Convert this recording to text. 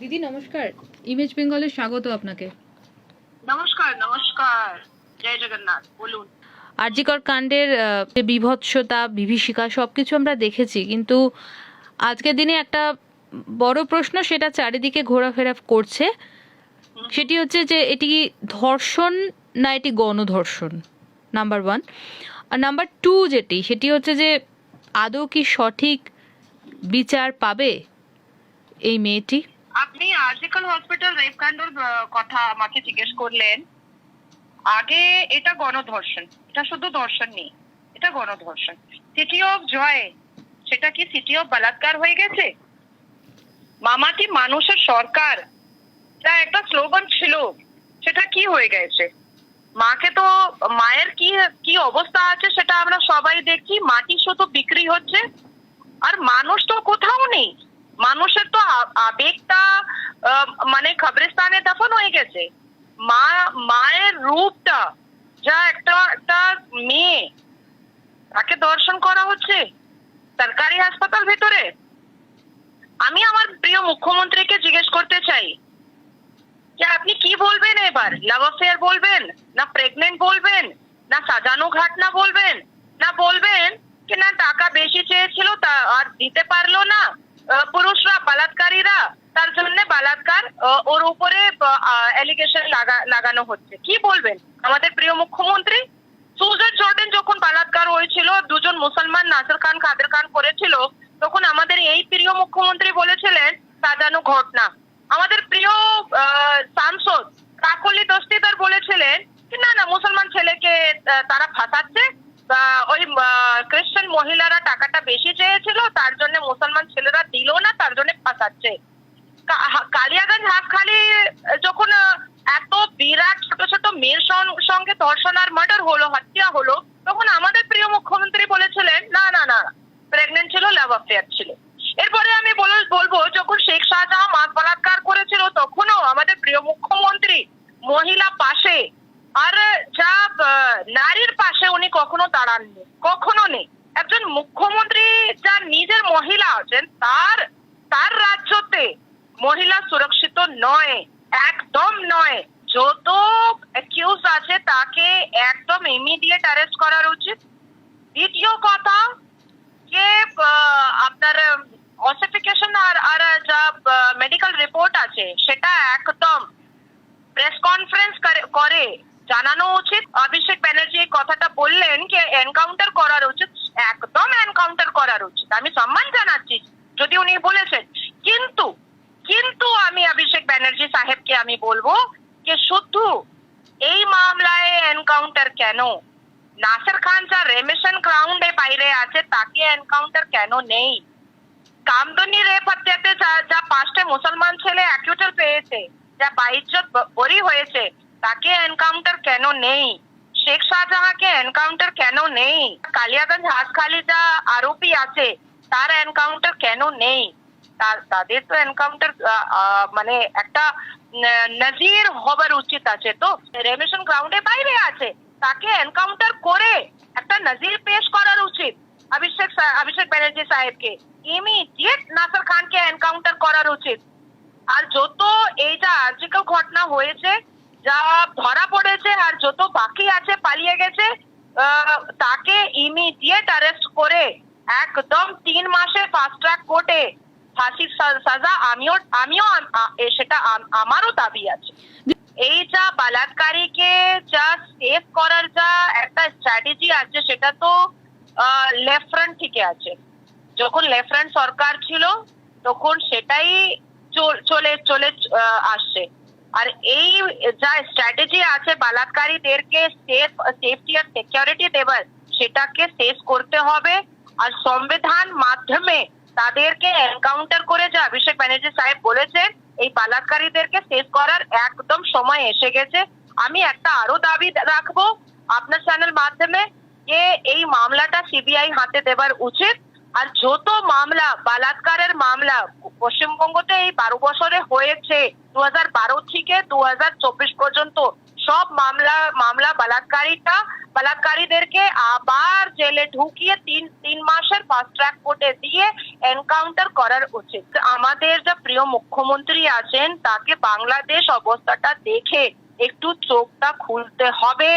দিদি নমস্কার। ইমেজ বেঙ্গলে স্বাগত আপনাকে। নমস্কার নমস্কার। জয় জগন্নাথ বলুন। আরজিকর কাণ্ডের যে বিভৎসতা বিভীষিকা সবকিছু আমরা দেখেছি কিন্তু আজকের দিনে একটা বড় প্রশ্ন সেটা চারিদিকে ঘোরাফেরা করছে। সেটি হচ্ছে যে এটি ধর্ষণ না এটি গণধর্ষণ? নাম্বার ওয়ান আর নাম্বার টু যেটি সেটি হচ্ছে যে আদৌ কি সঠিক বিচার পাবে এই মেয়েটি? আপনি আরজিকল হসপিটাল রেপ কাণ্ডর আহ, কথা আমাকে জিজ্ঞেস করলেন। আগে এটা গণধর্ষণ এটা শুধু ধর্ষণ নেই এটা গণধর্ষণ। সিটি অফ জয় সেটা কি সিটি অফ বলাৎকার হয়ে গেছে? মামাটি মানুষের সরকার? যা একটা স্লোগান ছিল সেটা কি হয়ে গেছে? মাকে তো মায়ের কি কি অবস্থা আছে সেটা আমরা সবাই দেখি মাটি শুধু বিক্রি হচ্ছে আর মানুষ তো কোথাও নেই মানুষের তো আ- আবেগটা আহ, মানে কবরস্থানে দফন হয়ে গেছে। মা, মায়ের রূপটা, যা একটা একটা মেয়ে, তাকে দর্শন করা হচ্ছে সরকারি হাসপাতাল ভেতরে। আমি আমার প্রিয় মুখ্যমন্ত্রীকে জিজ্ঞেস করতে চাই, যে আপনি কি বলবেন এবার? লাভ অ্যাফেয়ার বলবেন, না প্রেগনেন্ট বলবেন, না সাজানো ঘাটনা বলবেন, না বলবেন কি না টাকা বেশি চেয়েছিল তা আর দিতে পারল না পুরুষরা, বলাৎকারীরা তার জন্য বলাৎকার ওর উপরে অ্যালিগেশন লাগানো হচ্ছে। কি বলবেন? আমাদের প্রিয় মুখ্যমন্ত্রী? সুজান জর্ডেন যখন বলাৎকার হয়েছিল, দুজন মুসলমান নাসির খান কাদের খান করেছিল, তখন আমাদের এই প্রিয় মুখ্যমন্ত্রী বলেছিলেন সাজানো ঘটনা। আমাদের প্রিয় সাংসদ কাকলি দস্তিদার বলেছিলেন না না, মুসলমান ছেলেকে তারা ফাঁসাচ্ছে। ওই খ্রিস্টান মহিলারা টাকাটা বেশি চেয়েছিল, তার জন্য মুসলমান ছেলেরা দিল না, তার জন্য ফাঁসাচ্ছে। কালিয়াগঞ্জ হাফখালি যখন এত বিরাট ছোট ছোট মেয়ের সঙ্গে ধর্ষণ আর মার্ডার হলো, হত্যা হলো, তখন আমাদের প্রিয় মুখ্যমন্ত্রী বলেছিলেন, না না না প্রেগনেন্ট ছিল লাভ অ্যাফেয়ার ছিল। এরপরে আমি বল- বলব, যখন শেখ শাহজাহান মাছ বলাৎকার করেছিল, তখনও আমাদের প্রিয় মুখ্যমন্ত্রী মহিলা পাশে, আর যা নারীর পাশে উনি কখনো দাঁড়াননি, কখনো নেই। একজন মুখ্যমন্ত্রী, যার নিজের মহিলা আছেন, তার তার রাজ্যতে মহিলা সুরক্ষিত নয়, একদম নয়। যত অ্যাকিউজ আছে, তাকে একদম ইমিডিয়েট অ্যারেস্ট করার উচিত। দ্বিতীয় কথা, যে আপনার অসিফিকেশন আর আর, যা মেডিকেল রিপোর্ট আছে, সেটা একদম প্রেস কনফারেন্স করে জানানো উচিত। অভিষেক ব্যানার্জি এই কথাটা বললেন যে এনকাউন্টার করার উচিত। একদম এনকাউন্টার করার উচিত। আমি সম্মান জানাচ্ছি। যদি উনি বলেছেন আমি অভিষেক ব্যানার্জি সাহেবকে আমি বলব যে শুধু এই মামলায় এনকাউন্টার কেন নাসির খান যা রেমিশন গ্রাউন্ডে বাইরে আছে তাকে এনকাউন্টার কেন নেই কামদনি রেপ হত্যাতে যা যা পাঁচটা মুসলমান ছেলে অ্যাকিউটাল পেয়েছে যা বাইজ্জত ব- বরি হয়েছে তাকে এনকাউন্টার কেন নেই শেখ শাহজাহাঁকে এনকাউন্টার কেন নেই কালিয়াগঞ্জ হাটখালি যা আরোপি আছে তার এনকাউন্টার কেন নেই তার, তাদের তো এনকাউন্টার মানে একটা নজির হবার উচিত আছে। তো রেমিশন গ্রাউন্ডে বাইরে আছে। তাকে এনকাউন্টার করে একটা নজির পেশ করার উচিত। অভিষেক অভিষেক ব্যানার্জি সাহেবকে। ইমিডিয়েট নাসর খানকে এনকাউন্টার করার উচিত। আর যত এই যা আর্জিক্যাল ঘটনা হয়েছে, যা ধরা পড়েছে আর যত বাকি আছে পালিয়ে গেছে আহ, তাকে ইমিডিয়েট অ্যারেস্ট করে একদম তিন মাসে ফাস্ট ট্র্যাক কোর্টে ফাঁসির সা- সাজা আমিও সেটা আমারও দাবি আছে। এই যা বালাৎকারীকে যা সেভ করার যা একটা স্ট্র্যাটেজি আছে, সেটা তো লেফট ফ্রন্ট থেকে আছে। যখন লেফট ফ্রন্ট সরকার ছিল, তখন সেটাই চল- চলে আসছে। আর এই যা স্ট্র্যাটেজি আছে বালাৎকারীদেরকে সেফ সেফটি আর সিকিউরিটি দেবার, সেটাকে শেষ করতে হবে। আর সংবিধান মাধ্যমে তাদেরকে এনকাউন্টার করে যা অভিষেক ব্যানার্জি সাহেব বলেছেন এই বালাৎকারীদেরকে শেষ করার একদম সময় এসে গেছে। আমি একটা আরও দাবি রাখব আপনার চ্যানেল মাধ্যমে যে এই মামলাটা সিবিআই হাতে দেবার উচিত। আর যত মামলা বালাৎকারের মামলা পশ্চিমবঙ্গতে এই বারো বছরে হয়েছে দু হাজার বারো থেকে দু হাজার চব্বিশ পর্যন্ত সব মামলা মামলা বলাৎকারীটা বলাৎকারীদেরকে আবার জেলে ঢুকিয়ে তিন তিন মাসের ফাস্ট ট্র্যাক কোর্টে দিয়ে এনকাউন্টার করার উচিত। আমাদের যা প্রিয় মুখ্যমন্ত্রী আছেন, তাকে বাংলাদেশ অবস্থাটা দেখে একটু চোখটা খুলতে হবে।